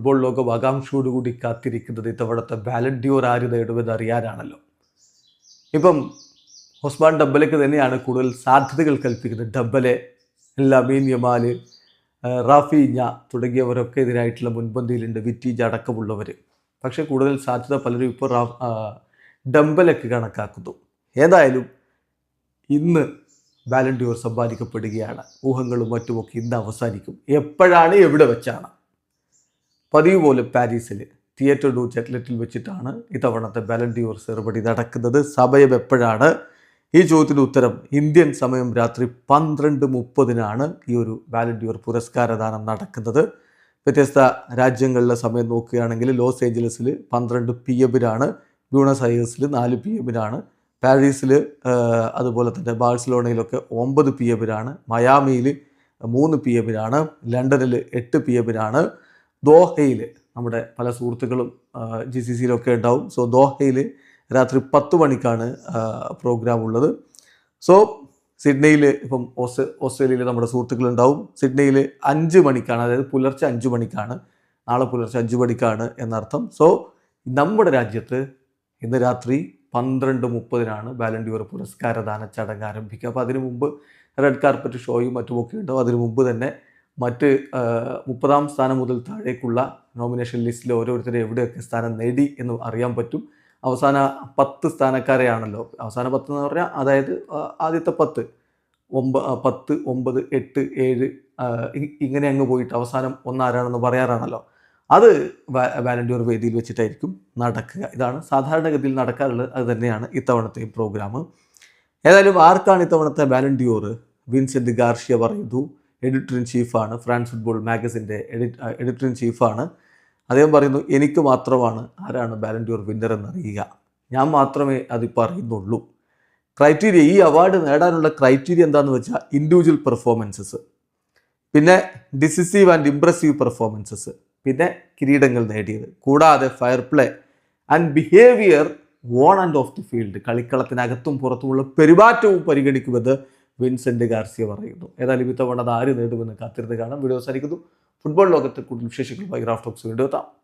Football ലോകം ആകാംക്ഷയോടുകൂടി കാത്തിരിക്കുന്നത് ഇത്തവണത്തെ ബാലൻഡിയോർ ആര് നേടുമെന്ന് അറിയാനാണല്ലോ. ഇപ്പം ഉസ്മാൻ ഡബ്ബലയ്ക്ക് തന്നെയാണ് കൂടുതൽ സാധ്യതകൾ കൽപ്പിക്കുന്നത്. ഡബ്ബലെ ലമീൻ യമാൽ റാഫീഞ്ഞ തുടങ്ങിയവരൊക്കെ ഇതിനായിട്ടുള്ള മുൻപന്തിയിലുണ്ട് വിറ്റീജ അടക്കമുള്ളവർ പക്ഷേ കൂടുതൽ സാധ്യത പലരും ഇപ്പോൾ റാ ഡംബലൊക്കെ കണക്കാക്കുന്നു. ഏതായാലും ഇന്ന് വാലണ്ടിയോർ സമ്പാദിക്കപ്പെടുകയാണ് ഊഹങ്ങളും മറ്റുമൊക്കെ ഇന്ന് അവസാനിക്കും. എപ്പോഴാണ് എവിടെ വെച്ചാണ്? പതിവ് പോലെ പാരീസിൽ തിയേറ്റർ ഡു ചെറ്റ്ലറ്റിൽ വെച്ചിട്ടാണ് ഇത്തവണത്തെ ബാലൻഡിയോർ സെറുപടി നടക്കുന്നത്. സമയം എപ്പോഴാണ്? ഈ ചോദ്യത്തിന് ഉത്തരം ഇന്ത്യൻ സമയം രാത്രി പന്ത്രണ്ട് മുപ്പതിനാണ് ഈ ഒരു ബാലൻഡിയോർ പുരസ്കാരദാനം നടക്കുന്നത്. വ്യത്യസ്ത രാജ്യങ്ങളിലെ സമയം നോക്കുകയാണെങ്കിൽ ലോസ് ഏഞ്ചലസിൽ പന്ത്രണ്ട് പി എമ്മിനാണ് ബ്യൂണസ് അയേഴ്സിൽ നാല് പി എമ്മിനാണ് പാരീസിൽ അതുപോലെ തന്നെ ബാഴ്സലോണയിലൊക്കെ ഒമ്പത് പി എമ്മിനാണ് മയാമിയിൽ മൂന്ന് പി എമ്മിനാണ് ലണ്ടനിൽ എട്ട് പി എമ്മിനാണ് ദോഹയിൽ നമ്മുടെ പല സുഹൃത്തുക്കളും ജി സി സിയിലൊക്കെ ഉണ്ടാവും. സോ ദോഹയിൽ രാത്രി പത്ത് മണിക്കാണ് പ്രോഗ്രാം ഉള്ളത്. സോ സിഡ്നിയിൽ ഇപ്പം ഓസ് ഓസ്ട്രേലിയയിൽ നമ്മുടെ സുഹൃത്തുക്കളുണ്ടാവും സിഡ്നിയിൽ അഞ്ച് മണിക്കാണ് അതായത് പുലർച്ചെ അഞ്ച് മണിക്കാണ്. നാളെ പുലർച്ചെ അഞ്ച് മണിക്കാണ് എന്നർത്ഥം. സോ നമ്മുടെ രാജ്യത്ത് ഇന്ന് രാത്രി പന്ത്രണ്ട് മുപ്പതിനാണ് ബാലൻഡ്യൂർ പുരസ്കാരദാന ചടങ്ങ് ആരംഭിക്കുക. അപ്പോൾ അതിനു മുമ്പ് റെഡ് കാർപ്പറ്റ് ഷോയും മറ്റുമൊക്കെ ഉണ്ടാവും. അതിനു മുമ്പ് തന്നെ മറ്റ് മുപ്പതാം സ്ഥാനം മുതൽ താഴേക്കുള്ള നോമിനേഷൻ ലിസ്റ്റിൽ ഓരോരുത്തരും എവിടെയൊക്കെ സ്ഥാനം നേടി എന്ന് അറിയാൻ പറ്റും. അവസാന പത്ത് സ്ഥാനക്കാരെയാണല്ലോ. അവസാന പത്ത് എന്ന് പറഞ്ഞാൽ അതായത് ആദ്യത്തെ പത്ത്. ഒമ്പ പത്ത് ഒമ്പത് എട്ട് ഏഴ് ഇങ്ങനെ അങ്ങ് പോയിട്ട് അവസാനം ഒന്നാരാണെന്ന് പറയാറാണല്ലോ. അത് വാലണ്ടിയർ വേദിയിൽ വെച്ചിട്ടായിരിക്കും നടക്കുക. ഇതാണ് സാധാരണഗതിയിൽ നടക്കാറുള്ളത്. അത് തന്നെയാണ് ഇത്തവണത്തെ പ്രോഗ്രാം ഏതായാലും ആർക്കാണ് ഇത്തവണത്തെ വാലണ്ടിയോർ വിൻസെന്റ് ഗാർഷ്യ പറയുന്നു. എഡിറ്റർ ഇൻ ചീഫാണ് ഫ്രാൻസ് ഫുട്ബോൾ മാഗസിന്റെ എഡിറ്റ് എഡിറ്റർ ഇൻ ചീഫാണ് അദ്ദേഹം പറയുന്നു എനിക്ക് മാത്രമാണ് ആരാണ് ബാലൻഡ്യൂർ വിന്നർ എന്നറിയുക. ഞാൻ മാത്രമേ അതിപ്പോൾ അറിയുന്നുള്ളൂ ക്രൈറ്റീരിയ ഈ അവാർഡ് നേടാനുള്ള ക്രൈറ്റീരിയ എന്താണെന്ന് വെച്ചാൽ ഇൻഡിവിജ്വൽ പെർഫോമൻസസ് പിന്നെ ഡിസിസീവ് ആൻഡ് ഇംപ്രസീവ് പെർഫോമൻസസ് പിന്നെ കിരീടങ്ങൾ നേടിയത്. കൂടാതെ fair play and behaviour on and off the field കളിക്കളത്തിനകത്തും പുറത്തുമുള്ള പെരുമാറ്റവും പരിഗണിക്കുമെന്ന് വിൻസെന്റ് ഗാർസിയ പറയുന്നു. ഏതായാലും ഇത്തവണ അത് ആര് നേടുമെന്ന് കാത്തിരുന്ന് കാണാം. വീഡിയോ അവസാനിക്കുന്നു. ഫുട്ബോൾ ലോകത്തെ കൂടുതൽ വിശേഷങ്ങളുമായി ഗ്രാഫ് ടോക്സ് വീണ്ടും എത്താം.